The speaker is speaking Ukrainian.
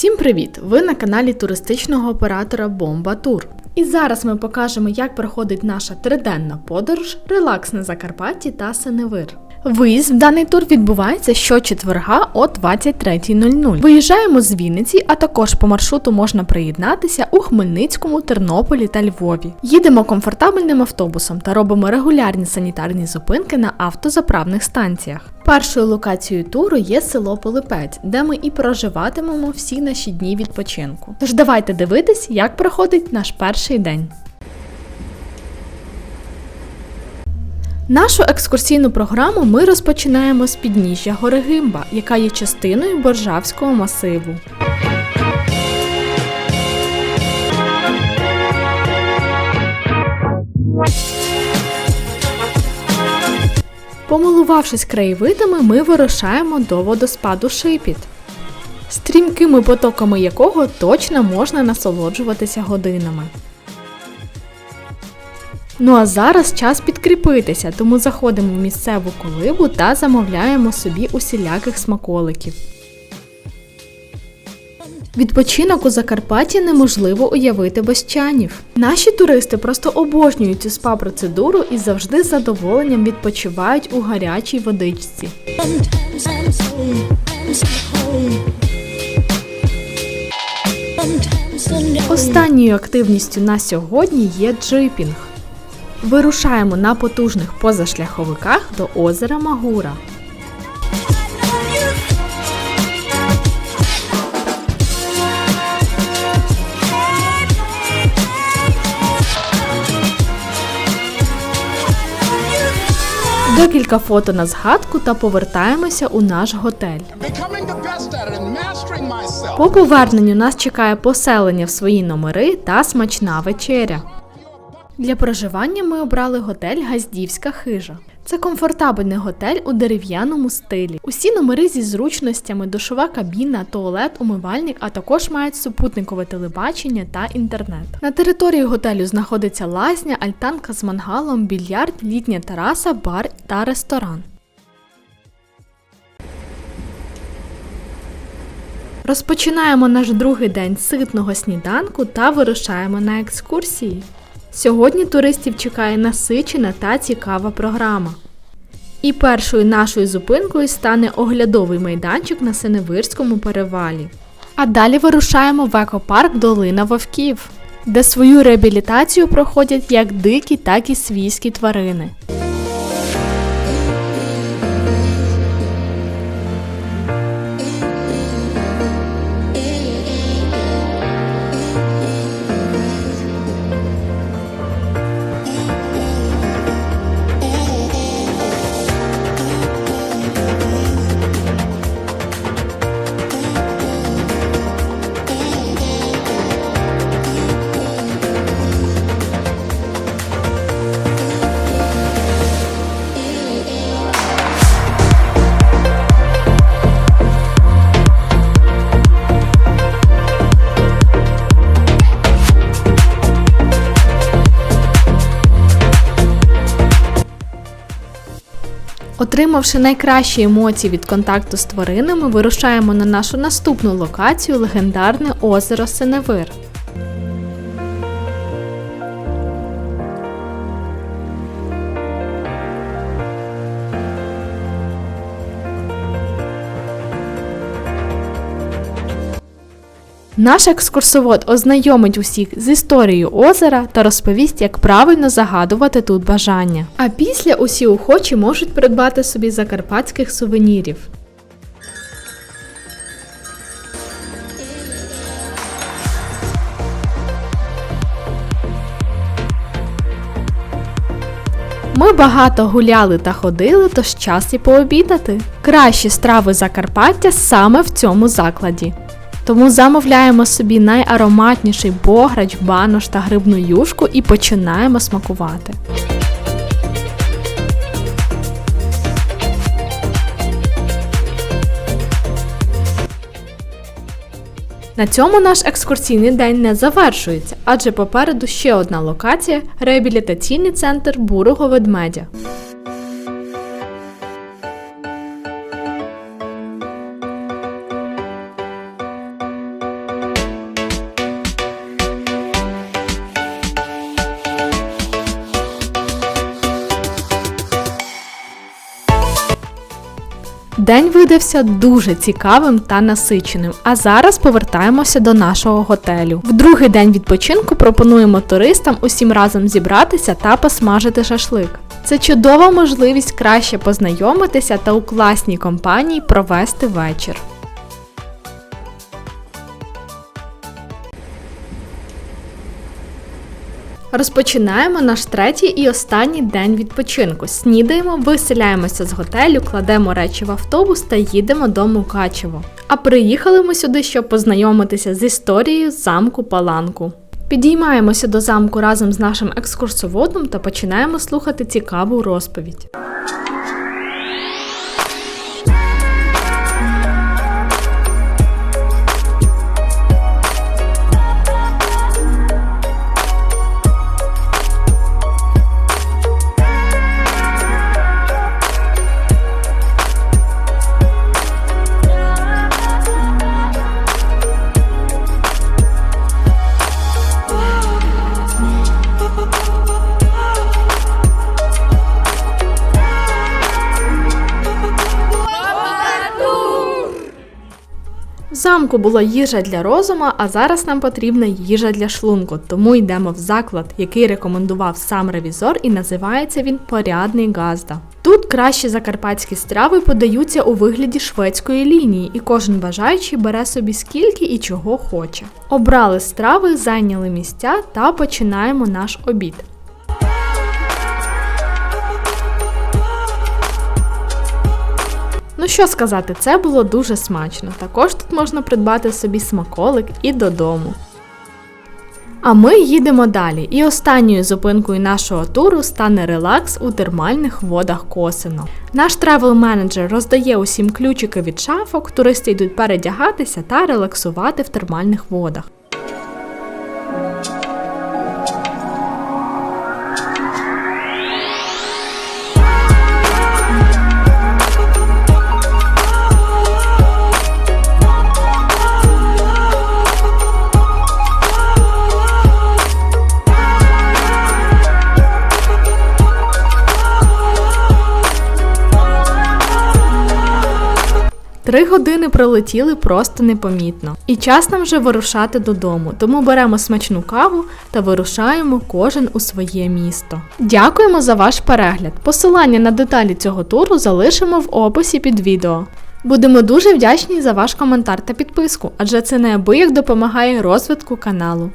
Всім привіт! Ви на каналі туристичного оператора Бомба Тур. І зараз ми покажемо, як проходить наша триденна подорож, релакс на Закарпатті та Синевир. Виїзд в даний тур відбувається щочетверга о 23.00. Виїжджаємо з Вінниці, а також по маршруту можна приєднатися у Хмельницькому, Тернополі та Львові. Їдемо комфортабельним автобусом та робимо регулярні санітарні зупинки на автозаправних станціях. Першою локацією туру є село Полипець, де ми і проживатимемо всі наші дні відпочинку. Тож давайте дивитись, як проходить наш перший день. Нашу екскурсійну програму ми розпочинаємо з підніжжя гори Гимба, яка є частиною Боржавського масиву. Помилувавшись краєвидами, ми вирушаємо до водоспаду Шипіт, стрімкими потоками якого точно можна насолоджуватися годинами. Ну а зараз час підкріпитися, тому заходимо в місцеву колибу та замовляємо собі усіляких смаколиків. Відпочинок у Закарпатті неможливо уявити без чанів. Наші туристи просто обожнюють цю спа-процедуру і завжди з задоволенням відпочивають у гарячій водичці. Останньою активністю на сьогодні є джипінг. Вирушаємо на потужних позашляховиках до озера Магура. Декілька фото на згадку та повертаємося у наш готель. По поверненню нас чекає поселення в свої номери та смачна вечеря. Для проживання ми обрали готель Газдівська хижа. Це комфортабельний готель у дерев'яному стилі. Усі номери зі зручностями, душова кабіна, туалет, умивальник, а також мають супутникове телебачення та інтернет. На території готелю знаходиться лазня, альтанка з мангалом, більярд, літня тераса, бар та ресторан. Розпочинаємо наш другий день ситного сніданку та вирушаємо на екскурсії. Сьогодні туристів чекає насичена та цікава програма. І першою нашою зупинкою стане оглядовий майданчик на Синевирському перевалі. А далі вирушаємо в екопарк Долина Вовків, де свою реабілітацію проходять як дикі, так і свійські тварини. Отримавши найкращі емоції від контакту з тваринами, вирушаємо на нашу наступну локацію легендарне озеро Синевир. Наш екскурсовод ознайомить усіх з історією озера та розповість, як правильно загадувати тут бажання. А після усі охочі можуть придбати собі закарпатських сувенірів. Ми багато гуляли та ходили, тож час і пообідати. Кращі страви Закарпаття саме в цьому закладі. Тому замовляємо собі найароматніший бограч, банош та грибну юшку і починаємо смакувати. На цьому наш екскурсійний день не завершується, адже попереду ще одна локація реабілітаційний центр бурого ведмедя. День видався дуже цікавим та насиченим. А зараз повертаємося до нашого готелю. В другий день відпочинку пропонуємо туристам усім разом зібратися та посмажити шашлик. Це чудова можливість краще познайомитися та у класній компанії провести вечір. Розпочинаємо наш третій і останній день відпочинку. Снідаємо, виселяємося з готелю, кладемо речі в автобус та їдемо до Мукачево. А приїхали ми сюди, щоб познайомитися з історією замку Паланку. Підіймаємося до замку разом з нашим екскурсоводом та починаємо слухати цікаву розповідь. Замку була їжа для розума, а зараз нам потрібна їжа для шлунку, тому йдемо в заклад, який рекомендував сам ревізор, і називається він Порядний Газда. Тут кращі закарпатські страви подаються у вигляді шведської лінії, і кожен бажаючий бере собі скільки і чого хоче. Обрали страви, зайняли місця та починаємо наш обід. Що сказати, це було дуже смачно. Також тут можна придбати собі смаколик і додому. А ми їдемо далі. І останньою зупинкою нашого туру стане релакс у термальних водах Косино. Наш тревел-менеджер роздає усім ключики від шафок, туристи йдуть передягатися та релаксувати в термальних водах. Три години пролетіли просто непомітно. І час нам вже вирушати додому, тому беремо смачну каву та вирушаємо кожен у своє місто. Дякуємо за ваш перегляд. Посилання на деталі цього туру залишимо в описі під відео. Будемо дуже вдячні за ваш коментар та підписку, адже це неабияк допомагає розвитку каналу.